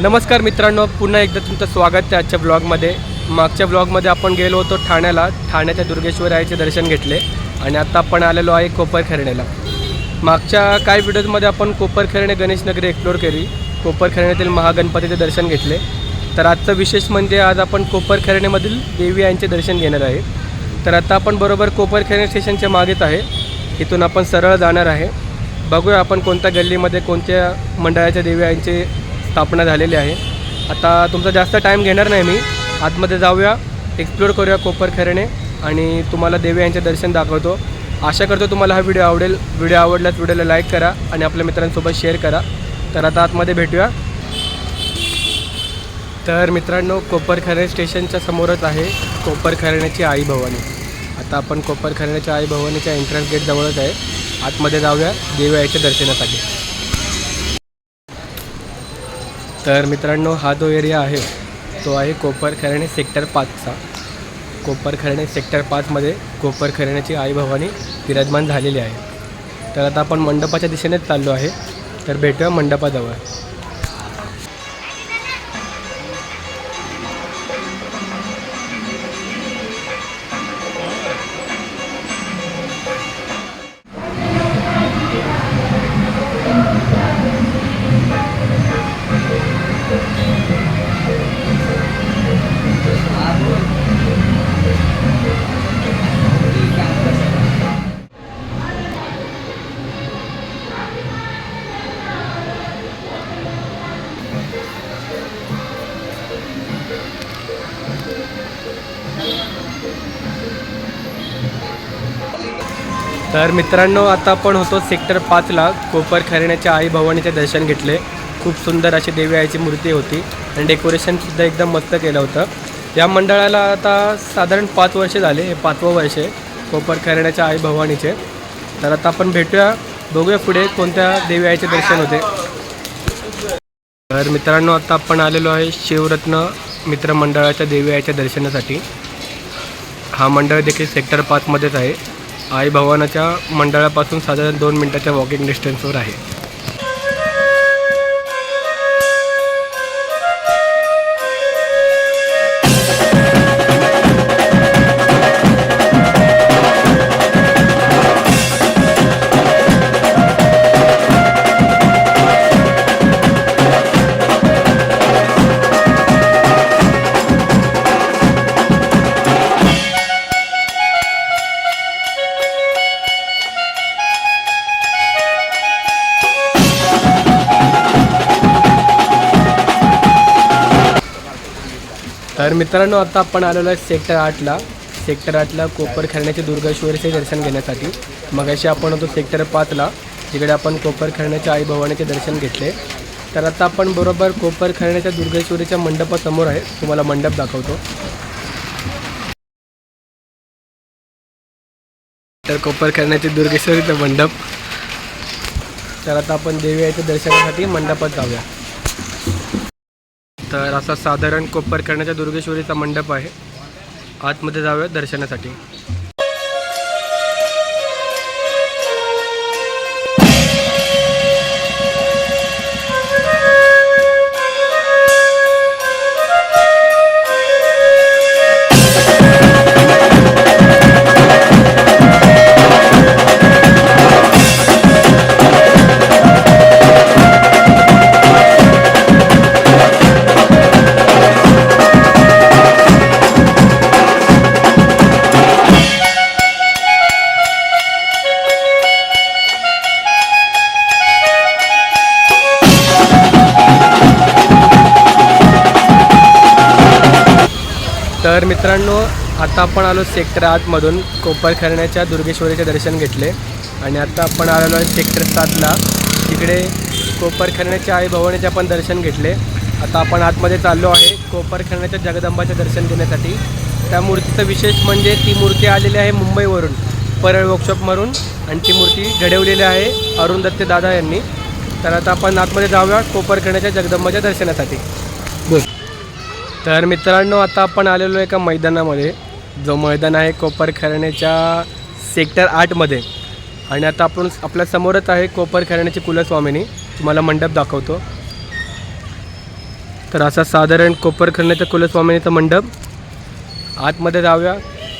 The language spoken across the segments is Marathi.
नमस्कार मित्रांनो पुन्हा एकदा तुमचं स्वागत आहे आजच्या ब्लॉगमध्ये मागच्या ब्लॉगमध्ये आपण गेलो होतो ठाण्याला. ठाण्याच्या दुर्गेश्वर आईचे दर्शन घेतले आणि आता आपण आलेलो आहे कोपरखरणेला मागच्या काही व्हिडिओजमध्ये आपण कोपरखरणे गणेश गणेशनगरी एक्सप्लोर केली. कोपरखरणेतील महागणपतीचे दर्शन घेतले. तर आजचं विशेष म्हणजे आज आपण कोपरखेरणेमधील देवी आईंचे दर्शन घेणार आहे. तर आता आपण बरोबर कोपरखरणे स्टेशनच्या मागेच आहे. इथून आपण सरळ जाणार आहे. बघूया आपण कोणत्या गल्लीमध्ये कोणत्या मंडळाच्या देवी आईंची स्थापना झालेली आहे. आता तुमचा जास्त टाईम घेणार नाही मी. आतमध्ये जाऊया एक्सप्लोर करूया कोपरखेरणे आणि तुम्हाला देवी यांचे दर्शन दाखवतो. आशा करतो तुम्हाला हा व्हिडिओ आवडेल. व्हिडिओ आवडल्यास व्हिडिओला लाईक करा आणि आपल्या मित्रांसोबत शेअर करा. तर आता आतमध्ये भेटूया. तर मित्रांनो कोपरखरणे स्टेशनच्या समोरच आहे कोपरखरण्याची आई भवानी. आता आपण कोपरखरण्याच्या आई भवानीच्या एंट्रन्स गेटजवळच आहे. आतमध्ये जाऊया देवी आईच्या दर्शनासाठी. तर मित्रांनो हा जो एरिया आहे तो आहे कोपरखरणे सेक्टर पाचचा कोपरखरणे सेक्टर पाचमध्ये कोपरखरणेची आई भवानी विराजमान झालेली आहे. तर आता आपण मंडपाच्या दिशेनेच चाललो आहे. तर भेटूया मंडपाजवळ. तर मित्रांनो आता आपण होतो सेक्टर पाचला. कोपर खरेण्याच्या आई भवानीचे दर्शन घेतले. खूप सुंदर अशी देवी आईची मूर्ती होती. आणि डेकोरेशनसुद्धा एकदम मस्त केलं होतं. या मंडळाला आता साधारण पाच वर्ष झाले. हे पाचवं वर्ष आहे खरेण्याच्या आई भवानीचे. तर आता आपण भेटूया. बघूया पुढे कोणत्या देवी आईचे दर्शन होते. तर मित्रांनो आता आपण आलेलो आहे शिवरत्न मित्रमंडळाच्या देवी आईच्या दर्शनासाठी. हा मंडळ देखील सेक्टर पाचमध्येच आहे. आई भवानाच्या मंडळापासून साधारण दोन मिनिटाच्या वॉकिंग डिस्टन्सवर आहे. तर मित्रांनो आता आपण आलेलो आहे सेक्टर आठला. सेक्टर आठला कोपरखरण्याचे दुर्गेश्वरीचे दर्शन घेण्यासाठी. मग अशी आपण होतो सेक्टर पाचला. तिकडे आपण कोपरखरण्याच्या आई भवानीचे दर्शन घेतले. तर आता आपण बरोबर कोपरखरण्याच्या दुर्गेश्वरीच्या मंडपासमोर आहे. तुम्हाला मंडप दाखवतो. तर कोपरखरण्याचे दुर्गेश्वरीचं मंडप. तर आता आपण देवी आईच्या दर्शनासाठी मंडपात जाऊया. तर असा साधारण कोपर करण्याच्या दुर्गेश्वरीचा मंडप आहे. आतमध्ये जाऊया दर्शनासाठी. आता आपण आलो सेक्टर आठमधून कोपरखरण्याच्या दुर्गेश्वरीचे दर्शन घेतले. आणि आता आपण आलेलो आहे सेक्टर सातला. तिकडे कोपरखरण्याच्या आई भवानीचे आपण दर्शन घेतले. आता आपण आतमध्ये चाललो आहे कोपरखरण्याच्या जगदंबाचे दर्शन घेण्यासाठी. त्या मूर्तीचं विशेष म्हणजे ती मूर्ती आलेली आहे मुंबईवरून परळ वर्कशॉपवरून आणि ती मूर्ती घडवलेली आहे अरुण दत्ते दादा यांनी. तर आता आपण आतमध्ये जाऊया कोपरखरण्याच्या जगदंबाच्या दर्शनासाठी. तर मित्रांनो आता आपण आलेलो एका मैदानामध्ये. जो मैदान आहे कोपरखरणेच्या सेक्टर आठमध्ये आणि आता आपण आपल्या समोरच आहे कोपरखरणेची कुलस्वामिनी. तुम्हाला मंडप दाखवतो. तर असा साधारण कोपरखरणेचा कुलस्वामिनीचा मंडप. आतमध्ये जाऊया.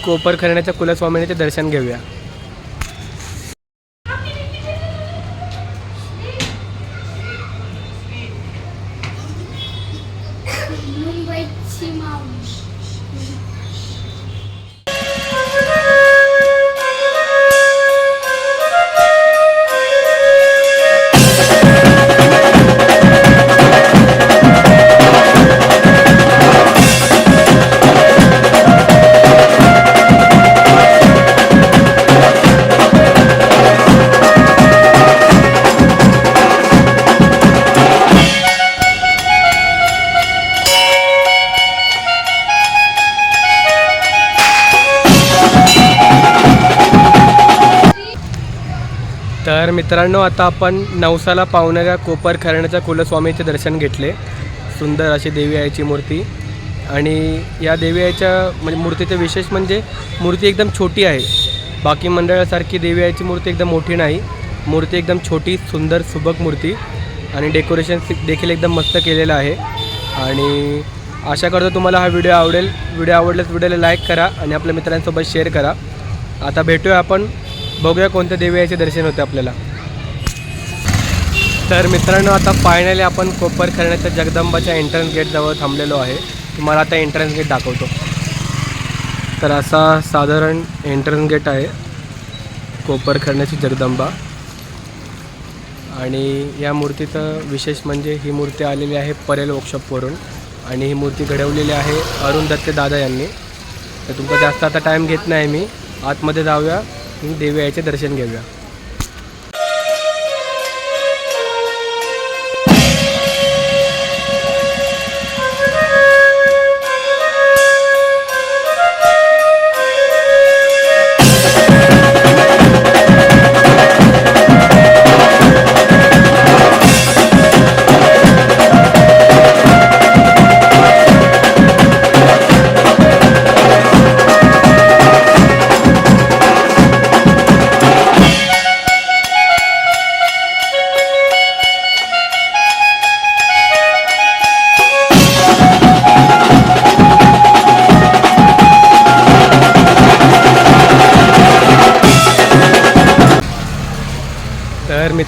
कोपरखरणेच्या कुलस्वामिनीचे दर्शन घेऊया. मुंबईची माऊस मित्रांनो आता आपण नवसाला पावणाऱ्या कोपर खरण्याच्या कुलस्वामीचे दर्शन घेतले. सुंदर अशी देवी आईची मूर्ती. आणि या देवी आईच्या म्हणजे मूर्तीचं विशेष म्हणजे मूर्ती एकदम छोटी आहे. बाकी मंडळासारखी देवी आईची मूर्ती एकदम मोठी नाही. मूर्ती एकदम छोटी सुंदर सुबक मूर्ती. आणि डेकोरेशन देखील एकदम मस्त केलेलं आहे. आणि आशा करतो तुम्हाला हा व्हिडिओ आवडेल. व्हिडिओ आवडल्यास व्हिडिओला लाईक करा आणि आपल्या मित्रांसोबत शेअर करा. आता भेटूया आपण. बघूया कोणत्या देवी आईचे दर्शन होते आपल्याला. तर मित्रांनो आता फायनली आपण कोपर जगदंबाच्या एंट्रन्स गेटजवळ थांबलेलो आहे. तुम्हाला आता एंट्रन्स गेट दाखवतो. तर असा साधारण एंट्रन्स गेट आहे कोपर खरण्याची जगदंबा. आणि या मूर्तीचं विशेष म्हणजे ही मूर्ती आलेली आहे परेल वर्कशॉपवरून आणि ही मूर्ती घडवलेली आहे अरुण दत्ते दादा यांनी. तर तुमचा जास्त आता टाईम घेत नाही मी. आतमध्ये जाऊया आणि देवी आईचे दर्शन घेऊया.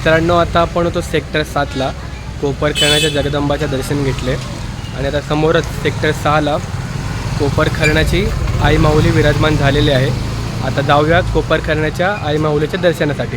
मित्रांनो आता आपण होतो सेक्टर सातला. कोपरखरणाच्या जगदंबाच्या दर्शन घेतले. आणि आता समोरच सेक्टर सहाला कोपरखरणाची आई माऊली विराजमान झालेली आहे. आता जाऊया कोपरखरणाच्या आई माऊलीच्या दर्शनासाठी.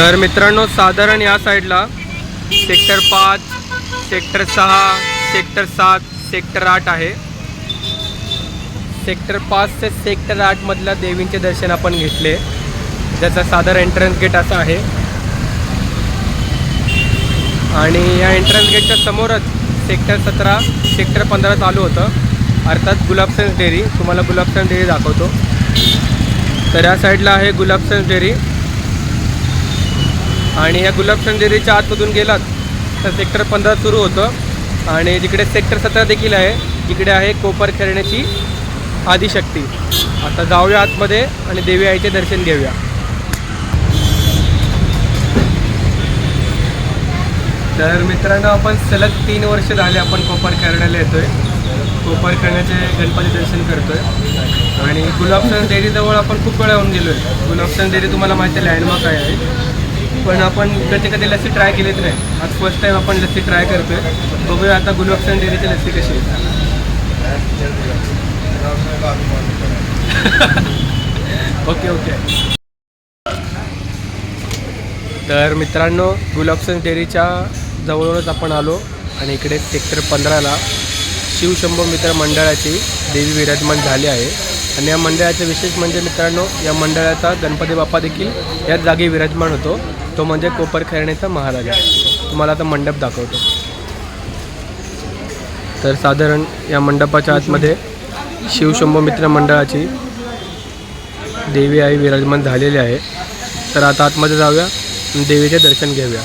तर मित्रांनो साधारण या साईडला सेक्टर पाच सेक्टर सहा सेक्टर सात सेक्टर आठ आहे. सेक्टर पाच ते सेक्टर आठमधल्या देवींचे दर्शन आपण घेतले. ज्याचा साधारण एंट्रन्स गेट असा आहे. आणि या एंट्रन्स गेटच्या समोरच सेक्टर सतरा सेक्टर पंधरा चालू होतं. अर्थात गुलाबसन्स डेअरी. तुम्हाला गुलाबसन्स डेअरी दाखवतो. तर या साईडला आहे गुलाबसन्स डेअरी. आणि या गुलाबचंद डेअरीच्या आतमधून गेलात तर सेक्टर पंधरा सुरू होतं. आणि जिकडे सेक्टर सतरा देखील आहे जिकडे आहे कोपर खेळण्याची आदिशक्ती. आता जाऊया आतमध्ये आणि देवी आईचे दर्शन घेऊया. तर मित्रांनो आपण सलग तीन वर्ष झाले आपण कोपर खेळण्याला येतोय. कोपर खेळण्याचे गणपती दर्शन करतोय. आणि गुलाबचंद डेअरीजवळ आपण खूप वेळा येऊन गेलो आहे गुलाबचंद डेअरी तुम्हाला माहिती आहे लँडमार्क आहे. पण आपण कधी कधी लस्सी ट्राय केलीच नाही. आज फर्स्ट टाईम आपण लसी ट्राय करतोय. बघूया आता गुलाबसन डेअरीची लसी कशी ओके ओके. तर मित्रांनो गुलाबसन डेअरीच्या जवळूनच आपण आलो आणि इकडे सेक्टर पंधराला शिवशंभू मित्र मंडळाची देवी विराजमान झाली आहे. आणि या मंडळाचं विशेष म्हणजे मित्रांनो या मंडळाचा गणपती बाप्पा देखील याच जागी विराजमान होतो. तो म्हणजे कोपर खेळण्याचा महाराजा. तुम्हाला आता मंडप दाखवतो. तर साधारण या मंडपाच्या आतमध्ये शिवशंभू मित्र मंडळाची देवी आई विराजमान झालेली आहे. तर आता आतमध्ये जाऊया आणि देवीचे दर्शन घेऊया.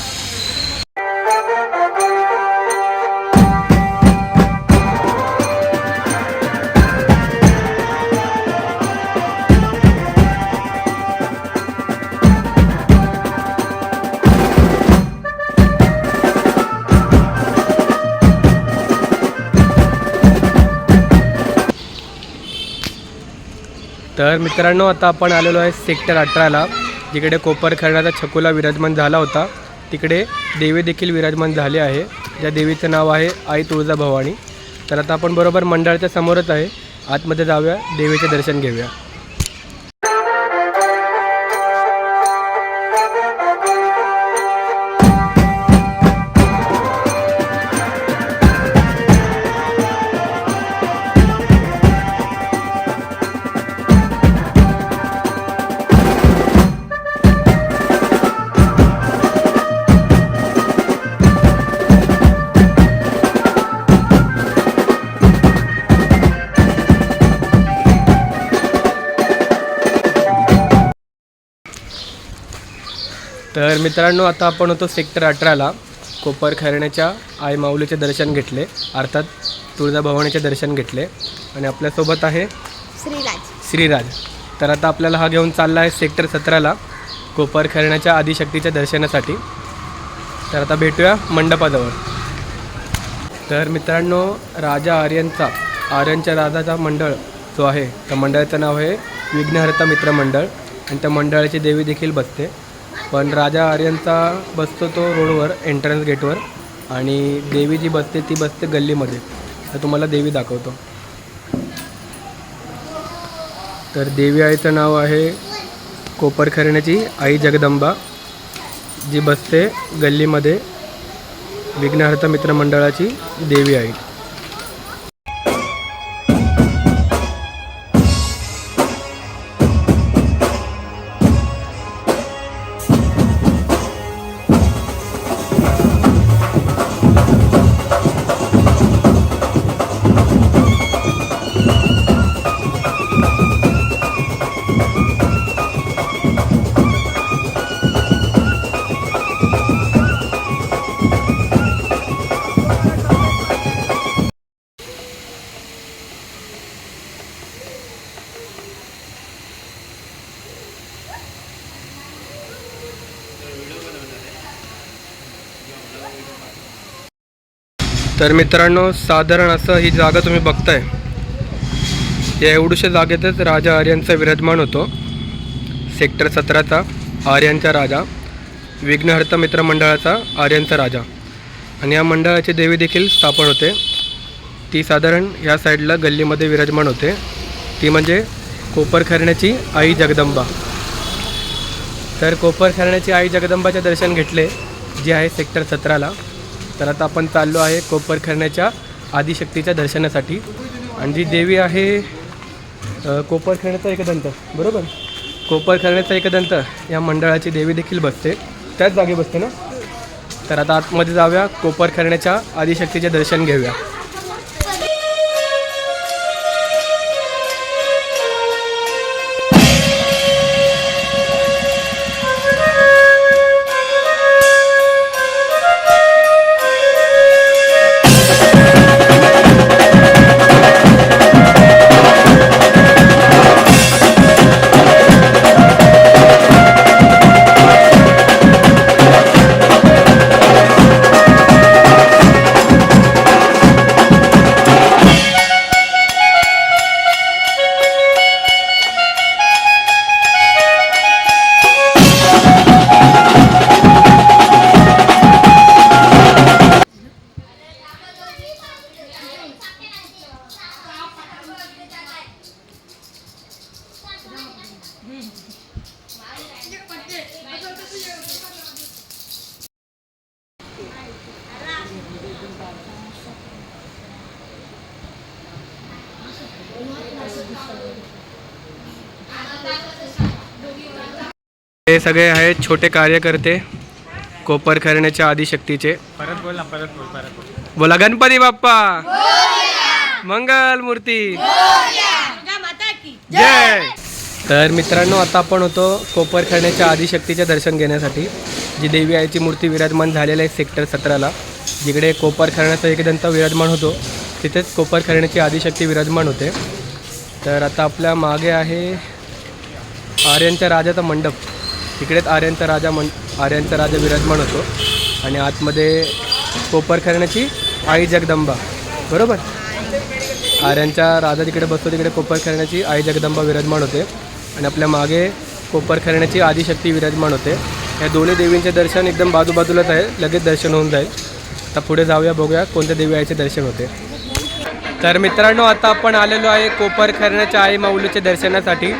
तर मित्रांनो आता आपण आलेलो आहे सेक्टर अठराला जिकडे कोपर खरणाचा छकुला विराजमान झाला होता. तिकडे देवी देखील विराजमान झाले आहे. ज्या देवीचं नाव आहे आई तुळजा भवानी. तर आता आपण बरोबर मंडळाच्या समोरच आहे. आतमध्ये जाऊया देवीचे दर्शन घेऊया. मित्रांनो आता आपण होतो सेक्टर अठराला. कोपर खरण्याच्या आई माऊलीचे दर्शन घेतले. अर्थात तुळजाभवानीचे दर्शन घेतले. आणि आपल्यासोबत आहे श्रीराज. श्रीराज. तर आता आपल्याला हा घेऊन चालला आहे सेक्टर सतराला कोपर खरण्याच्या आदिशक्तीच्या दर्शनासाठी. तर आता भेटूया मंडपाजवळ. तर मित्रांनो राजा आर्यनचा आर्यनच्या राजाचा मंडळ जो आहे त्या मंडळाचं नाव आहे विघ्नहर्ता मित्र मंडळ. आणि त्या मंडळाची देवी देखील बसते. पण राजा आर्यनचा बसतो तो रोडवर एंट्रन्स गेटवर आणि देवी जी बसते ती बसते गल्लीमध्ये. तर तुम्हाला देवी दाखवतो. तर देवी आईचं नाव आहे कोपरखरण्याची आई जगदंबा जी बसते गल्लीमध्ये विघ्नहर्त मित्रमंडळाची देवी आई. तर मित्रांनो साधारण असं ही जागा तुम्ही बघताय. या एवढ्याशा जागेतच राजा आर्यांचा विराजमान होतो. सेक्टर सतराचा आर्यांचा राजा. विघ्नहर्त मित्र मंडळाचा आर्यांचा राजा. आणि या मंडळाची देवी देखील स्थापन होते. ती साधारण या साईडला गल्लीमध्ये विराजमान होते. ती म्हणजे कोपरखरण्याची आई जगदंबा. तर कोपरखरण्याची आई जगदंबाचे दर्शन घेतले जे आहे सेक्टर सतराला. तर आता आपण चाललो आहे कोपरखरण्याच्या आदिशक्तीच्या दर्शनासाठी. आणि जी देवी आहे कोपरखरण्याचा एकदंत बरोबर? कोपरखरण्याचा एकदंत या मंडळाची देवी देखील बसते. त्याच जागी बसते ना? तर आता आतमध्ये जाऊया कोपरखरण्याच्या आदिशक्तीचे दर्शन घेऊया. हे सगळे आहेत छोटे कार्यकर्ते कोपर खरण्याच्या आदिशक्तीचे. परत बोल ना परत बोल परत बोल. बोला गणपती बाप्पा! मंगल मूर्ती! जय! तर मित्रांनो आता आपण होतो कोपरखण्याच्या आदिशक्तीचे दर्शन घेण्यासाठी जी देवी आईची मूर्ती विराजमान झालेली आहे सेक्टर सतराला. जिकडे कोपरखण्याचा एकदंत विराजमान होतो तिथेच कोपरखण्याची आदिशक्ती विराजमान होते. तर आता आपल्या मागे आहे आर्यांच्या राजाचा मंडप. तिकडेच आर्यांचा राजा म्हण आर्यांचा राजा विराजमान होतो. आणि आतमध्ये कोपरखण्याची आई जगदंबा. बरोबर? आर्यांच्या राजा तिकडे बसतो तिकडे कोपर खेळण्याची आई जगदंबा विराजमान होते. आणि आपल्या मागे कोपर खेळण्याची आदिशक्ती विराजमान होते. या दोन्ही देवींचे दर्शन एकदम बाजूबाजूलाच आहे लगेच दर्शन होऊन जाईल. आता पुढे जाऊया बघूया कोणत्या देवी आईचे दर्शन होते. तर मित्रांनो आता आपण आलेलो आहे कोपर खेळण्याच्या आई माऊलीच्या दर्शनासाठी.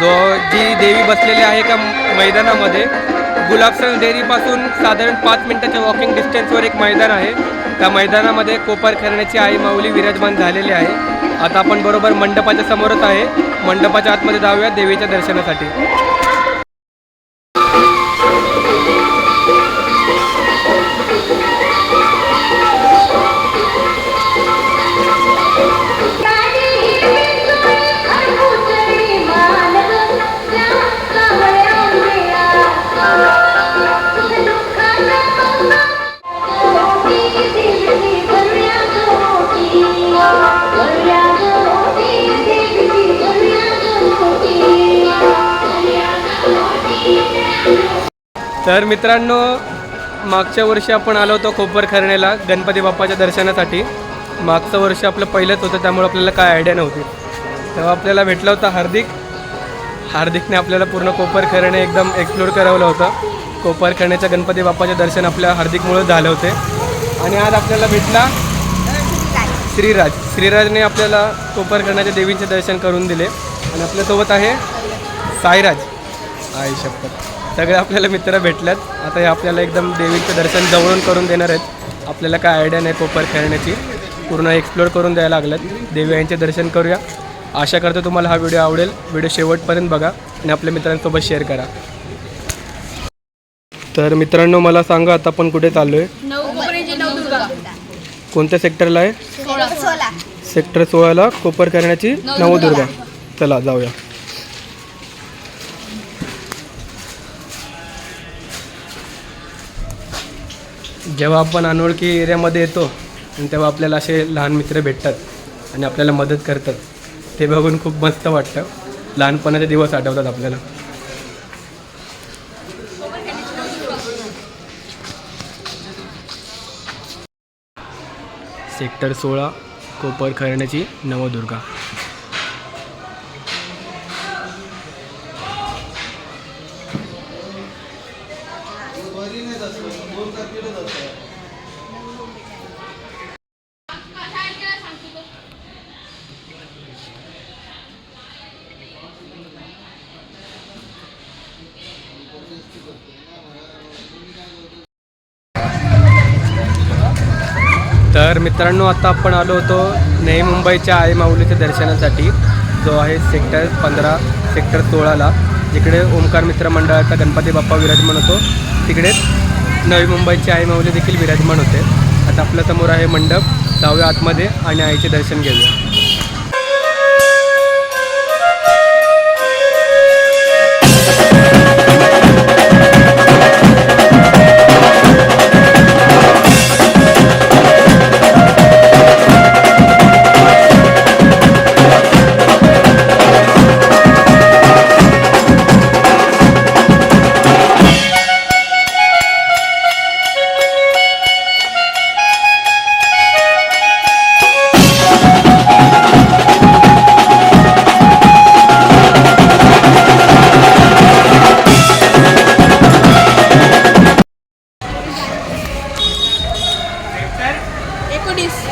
जो जी देवी बसलेली आहे का मैदानामध्ये गुलाबसन डेअरीपासून साधारण पाच मिनटाच्या वॉकिंग डिस्टन्सवर एक मैदान आहे. त्या मैदानामध्ये कोपर खेळण्याची आई माऊली विराजमान झालेली आहे. आता आपण बरोबर मंडपाच्या समोरच आहे. मंडपाच्या आतमध्ये जाऊया देवीच्या दर्शनासाठी. तर मित्रांनो मागच्या वर्षी आपण आलो होतो खोपर खरणेला गणपती बाप्पाच्या दर्शनासाठी. मागचं वर्ष आपलं पहिलंच होतं त्यामुळे आपल्याला काय आयडिया नव्हती. तेव्हा आपल्याला भेटला होता हार्दिक. हार्दिकने आपल्याला पूर्ण कोपर खरणे एकदम एक्सप्लोर करवलं होतं. कोपर खरण्याच्या गणपती बाप्पाचे दर्शन आपल्या हार्दिकमुळे झाले होते. आणि आज आपल्याला भेटला श्रीराज. श्रीराजने आपल्याला कोपर खरण्याच्या देवींचे दर्शन करून दिले. आणि आपल्यासोबत आहे साईराज. आई शपथ. सगळे आपल्याला मित्र भेटल्यात. आता हे आपल्याला एकदम देवीचं दर्शन जवळून करून देणार आहेत. आपल्याला काय आयडिया नाही कोपर खेळण्याची. पूर्ण एक्सप्लोर करून द्यायला लागल्यात. देवी आईंचे दर्शन करूया. आशा करतो तुम्हाला हा व्हिडिओ आवडेल. व्हिडिओ शेवटपर्यंत बघा आणि आपल्या मित्रांसोबत शेअर करा. तर मित्रांनो मला सांगा आता आपण कुठे चाललो आहे कोणत्या सेक्टरला आहे? सेक्टर सोळाला कोपर करण्याची नवदुर्गा. चला जाऊया. जेव्हा आपण अनोळखी एरियामध्ये येतो आणि तेव्हा आपल्याला असे लहान मित्र भेटतात आणि आपल्याला मदत करतात ते बघून खूप मस्त वाटतं. लहानपणाचे दिवस आठवतात आपल्याला. सेक्टर सोळा कोपर खरण्याची नवदुर्गा. मित्रांनो आता आपण आलो होतो नई मुंबईच्या आई माऊलीच्या दर्शनासाठी. जो आहे सेक्टर पंधरा सेक्टर सोळाला. जिकडे ओंकार मित्र मंडळाचा गणपती बाप्पा विराजमान होतो तिकडेच नवी मुंबईची आई माऊली देखील विराजमान होते. आता आपल्यासमोर आहे मंडप. जाऊया आतमध्ये आणि आईचे दर्शन घेऊया.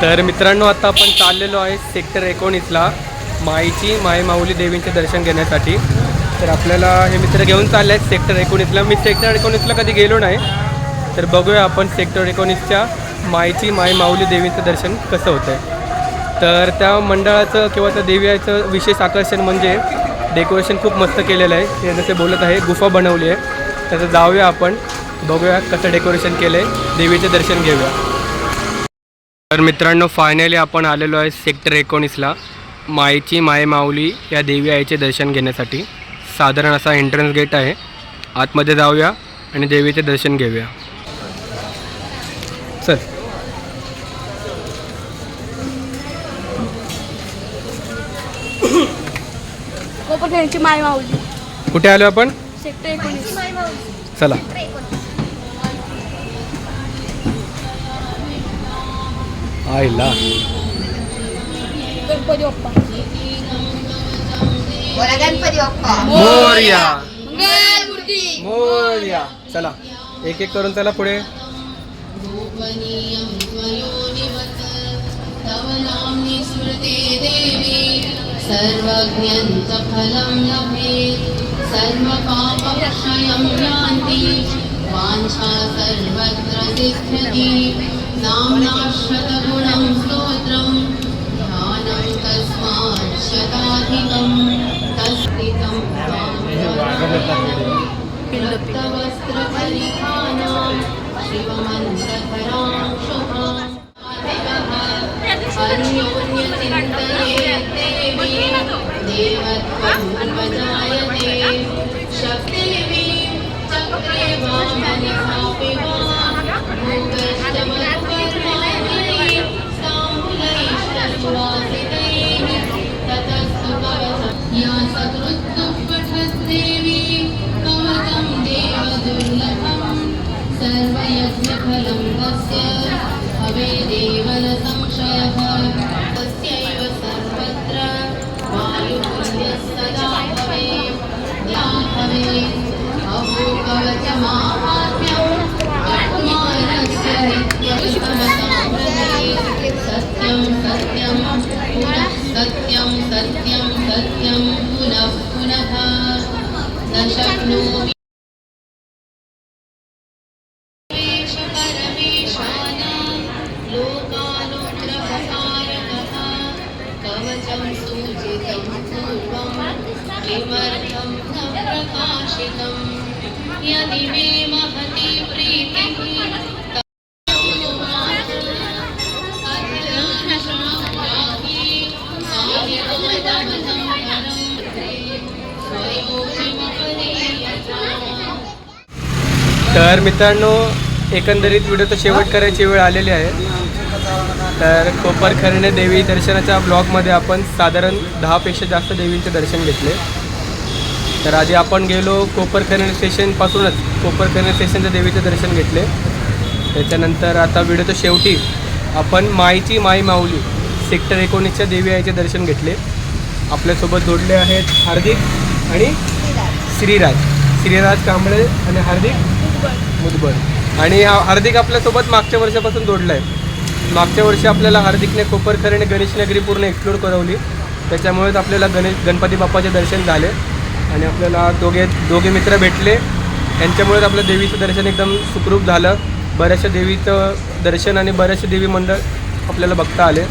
तर मित्रांनो आता आपण चाललेलो आहे सेक्टर एकोणीसला माईची माई माऊली देवींचे दर्शन घेण्यासाठी. तर आपल्याला हे मित्र घेऊन चालले आहेत सेक्टर एकोणीसला. मी सेक्टर एकोणीसला कधी गेलो नाही. तर बघूया आपण सेक्टर एकोणीसच्या माईची मायमाऊली देवीचं दर्शन कसं होतं आहे तर त्या मंडळाचं किंवा त्या देवीचं विशेष आकर्षण म्हणजे डेकोरेशन खूप मस्त केलेलं आहे. ते जसे बोलत आहे गुफा बनवली आहे. तर जाऊया आपण बघूया कसं डेकोरेशन केलं आहे देवीचे दर्शन घेऊया. तर मित्रांनो फायनली आपण आलेलो आहे सेक्टर एकोणीसला मायेची माय माऊली या देवी आईचे दर्शन घेण्यासाठी. साधारण असा एंट्रन्स गेट आहे. आतमध्ये जाऊया आणि देवीचे दर्शन घेऊया. चल. कोपरखेडची माय माऊली. कुठे आलो आपण? सेक्टर एकोणीस. चला. आईला गणपती बाप्पा. बोला गणपती बाप्पा. मोर्या. मंगलमूर्ती मोर्या. चला एक एक करून चला पुढे. सर्वज्ञन्तफलं लभेत्. सर्वपापक्षयं यान्ति. वाञ्छा सर्वत्र सिद्ध्यति नाम्नाश्रतगुणं स्तोत्रं ध्यानं तस्मात् शताधिकं तस्थितं रक्तवस्त्रपरिधानां शिवमन्त्रधरां शुभाम् अन्योन्यचिन्तये देवी देवत्वं प्रजायते शक्तिवी चक्रे वामनिभापि वा सत्यं सत्यं पुनः पुनः। न शक्नोमि। यदि मे तर मित्रांनो एकंदरीत व्हिडिओचा शेवट करायची वेळ आलेली आहे. तर कोपरखर्णे देवी दर्शनाच्या ब्लॉगमध्ये आपण साधारण दहापेक्षा जास्त देवींचे दर्शन घेतले. तर आधी आपण गेलो कोपरखर्णे स्टेशनपासूनच कोपरखर्णे स्टेशनच्या देवीचे दर्शन घेतले. त्याच्यानंतर आता व्हिडिओच्या शेवटी आपण माईची माई माऊली सेक्टर एकोणीसच्या देवी आईचे दर्शन घेतले. आपल्यासोबत जोडले आहेत हार्दिक आणि श्रीराज. श्रीराज कांबळे आणि हार्दिक मुदबल आणि हा हार्दिक आपल्यासोबत मागच्या वर्षापासून जोडला आहे मागच्या वर्षी आपल्याला हार्दिकने कोपरखर आणि गणेश नगरी पूर्ण एक्सप्लोर करवली. त्याच्यामुळेच आपल्याला गणेश गणपती बाप्पाचे दर्शन झाले. आणि आपल्याला दोघे दोघे मित्र भेटले. त्यांच्यामुळेच आपलं देवीचं दर्शन एकदम सुखरूप झालं. बऱ्याचशा देवीचं दर्शन आणि बऱ्याचशा देवी मंडळ आपल्याला बघता आले.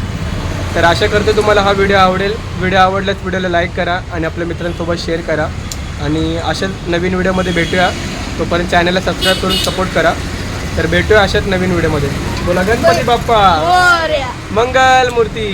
तर आशा करते तुम्हाला हा व्हिडिओ आवडेल. व्हिडिओ आवडल्यास व्हिडिओला लाईक करा आणि आपल्या मित्रांसोबत शेअर करा. आणि अशाच नवीन व्हिडिओमध्ये भेटूया. तोपर्यंत चॅनलला सबस्क्राईब करून सपोर्ट करा. तर भेटूया अशाच नवीन व्हिडिओमध्ये. बोला गणपती बाप्पा. मंगल मूर्ती